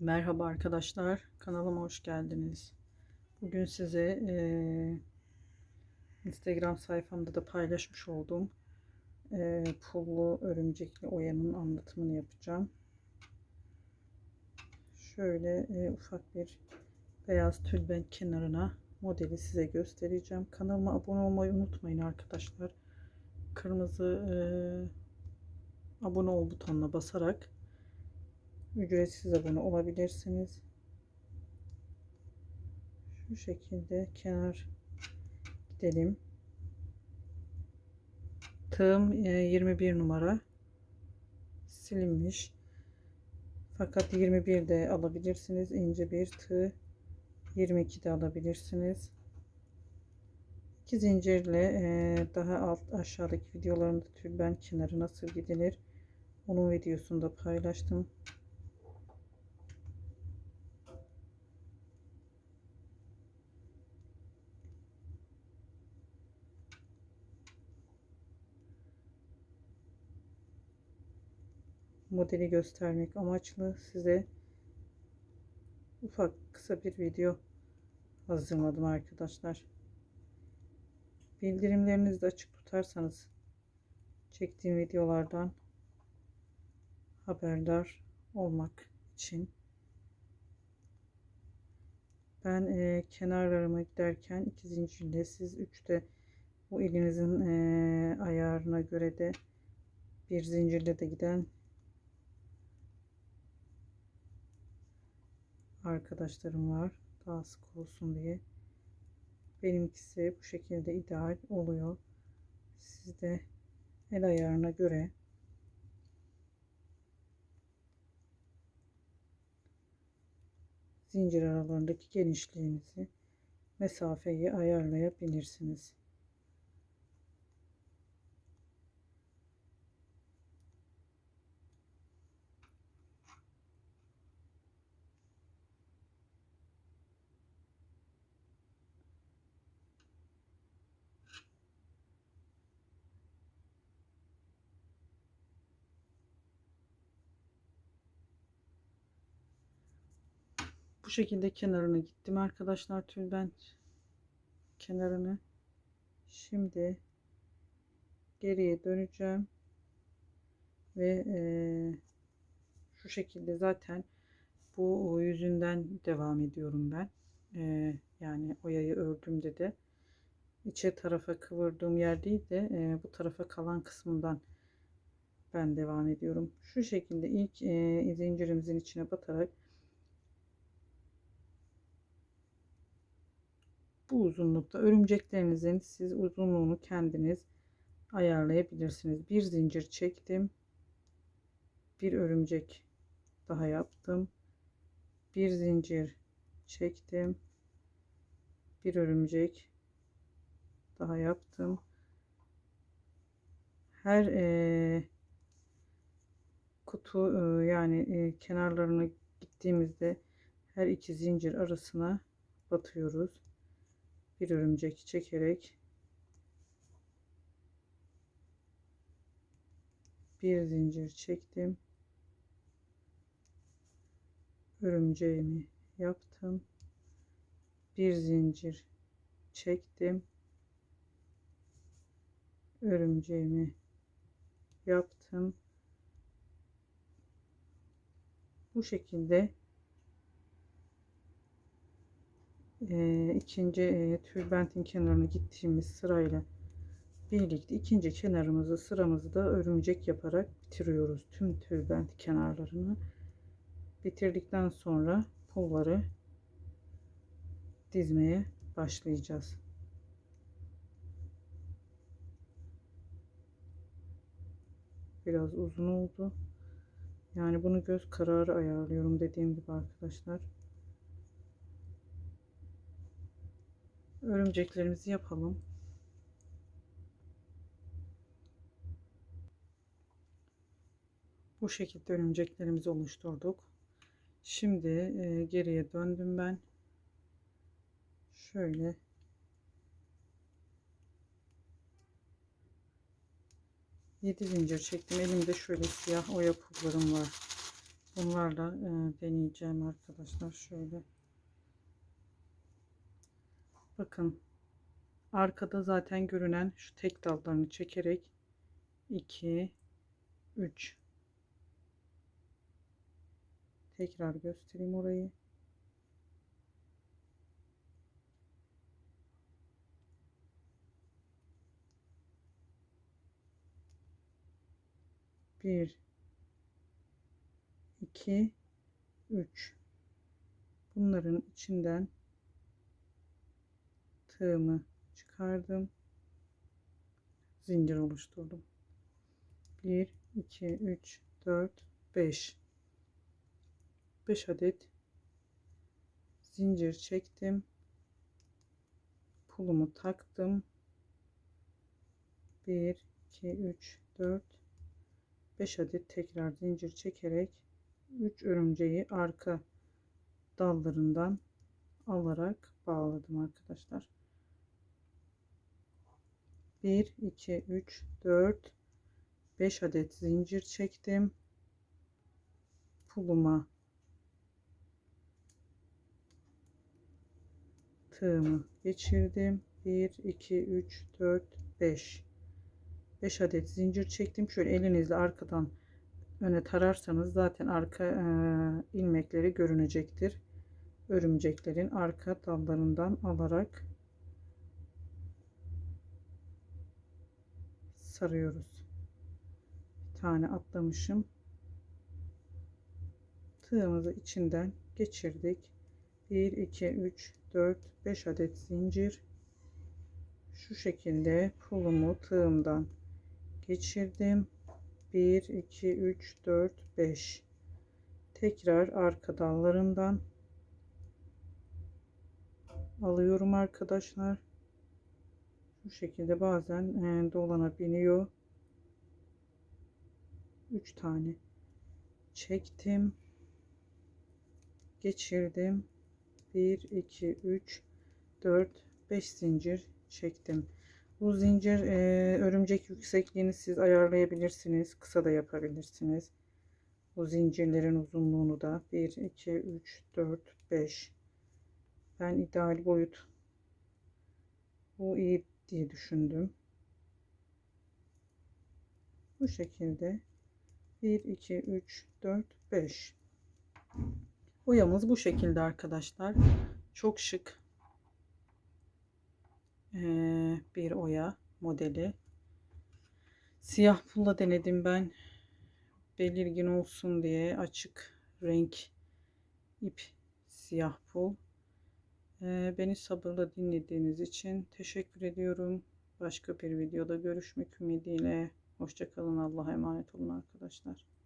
Merhaba arkadaşlar, kanalıma hoş geldiniz. Bugün size eee, Instagram sayfamda da paylaşmış olduğum eee, pullu örümcekli oyanın anlatımını yapacağım. Şöyle eee, ufak bir beyaz tülbent kenarına modeli size göstereceğim. Kanalıma abone olmayı unutmayın arkadaşlar. Kırmızı eee, abone ol butonuna basarak ücretsiz abone olabilirsiniz. Şu şekilde kenar gidelim. Tığım e, 21 numara silinmiş. Fakat 21 de alabilirsiniz. ince bir tığ 22 de alabilirsiniz. İki zincirle e, daha alt aşağıdaki videolarımda tülbent kenarı nasıl gidilir onun videosunu da paylaştım. Modeli göstermek amaçlı size ufak kısa bir video hazırladım arkadaşlar. Bildirimlerinizi de açık tutarsanız çektiğim videolardan haberdar olmak için ben e, kenarlarıma giderken iki zincirle siz üçte bu elinizin e, ayarına göre de bir zincirle de giden arkadaşlarım var. Daha sık olsun diye. Benimkisi bu şekilde ideal oluyor. Siz de el ayarına göre zincir aralarındaki genişliğinizi mesafeyi ayarlayabilirsiniz. Bu şekilde kenarına gittim. Arkadaşlar tülbent kenarını şimdi geriye döneceğim ve e, şu şekilde zaten bu yüzünden devam ediyorum ben. E, yani oyayı ördüğümde de içe tarafa kıvırdığım yer değil de e, bu tarafa kalan kısmından ben devam ediyorum. Şu şekilde ilk e, zincirimizin içine batarak bu uzunlukta örümceklerinizin siz uzunluğunu kendiniz ayarlayabilirsiniz. Bir zincir çektim. Bir örümcek daha yaptım. Bir zincir çektim. Bir örümcek daha yaptım. Her e, kutu e, yani e, kenarlarına gittiğimizde her iki zincir arasına batıyoruz bir örümcek çekerek bir zincir çektim. Örümceğimi yaptım. Bir zincir çektim. Örümceğimi yaptım. Bu şekilde e, ikinci e, tülbentin kenarına gittiğimiz sırayla birlikte ikinci kenarımızı sıramızı da örümcek yaparak bitiriyoruz. Tüm tülbent kenarlarını bitirdikten sonra pulları dizmeye başlayacağız. Biraz uzun oldu. Yani bunu göz kararı ayarlıyorum dediğim gibi arkadaşlar örümceklerimizi yapalım. Bu şekilde örümceklerimizi oluşturduk. Şimdi e, geriye döndüm ben. Şöyle yedi zincir çektim. Elimde şöyle siyah oya pullarım var. Bunlarla e, deneyeceğim arkadaşlar şöyle. Bakın arkada zaten görünen şu tek dallarını çekerek 2 3 tekrar göstereyim orayı. Bir, iki, üç. Bunların içinden tığımı çıkardım. Zincir oluşturdum. 1 2 3 4 5 5 adet zincir çektim. Pulumu taktım. 1 2 3 4 5 adet tekrar zincir çekerek 3 örümceği arka dallarından alarak bağladım arkadaşlar. 1 2 3 4 5 adet zincir çektim. Puluma tığımı geçirdim. 1 2 3 4 5 5 adet zincir çektim. Şöyle elinizle arkadan öne tararsanız zaten arka e, ilmekleri görünecektir. Örümceklerin arka dallarından alarak sarıyoruz. Bir tane atlamışım. Tığımızı içinden geçirdik. 1 2 3 4 5 adet zincir şu şekilde pulumu tığımdan geçirdim 1 2 3 4 5 tekrar arka dallarından alıyorum arkadaşlar bu şekilde bazen e, dolanabiliyor 3 tane çektim. Geçirdim. 1 2 3 4 5 zincir çektim. Bu zincir e, örümcek yüksekliğini siz ayarlayabilirsiniz kısa da yapabilirsiniz. Bu zincirlerin uzunluğunu da 1 2 3 4 5 ben ideal boyut. Bu iyi diye düşündüm bu şekilde 1 2 3 4 5 Oyamız bu şekilde arkadaşlar. Çok şık ee, bir oya modeli. Siyah pulla denedim ben. Belirgin olsun diye açık renk ip siyah pul. Beni sabırla dinlediğiniz için teşekkür ediyorum. Başka bir videoda görüşmek ümidiyle. Hoşçakalın. Allah'a emanet olun arkadaşlar.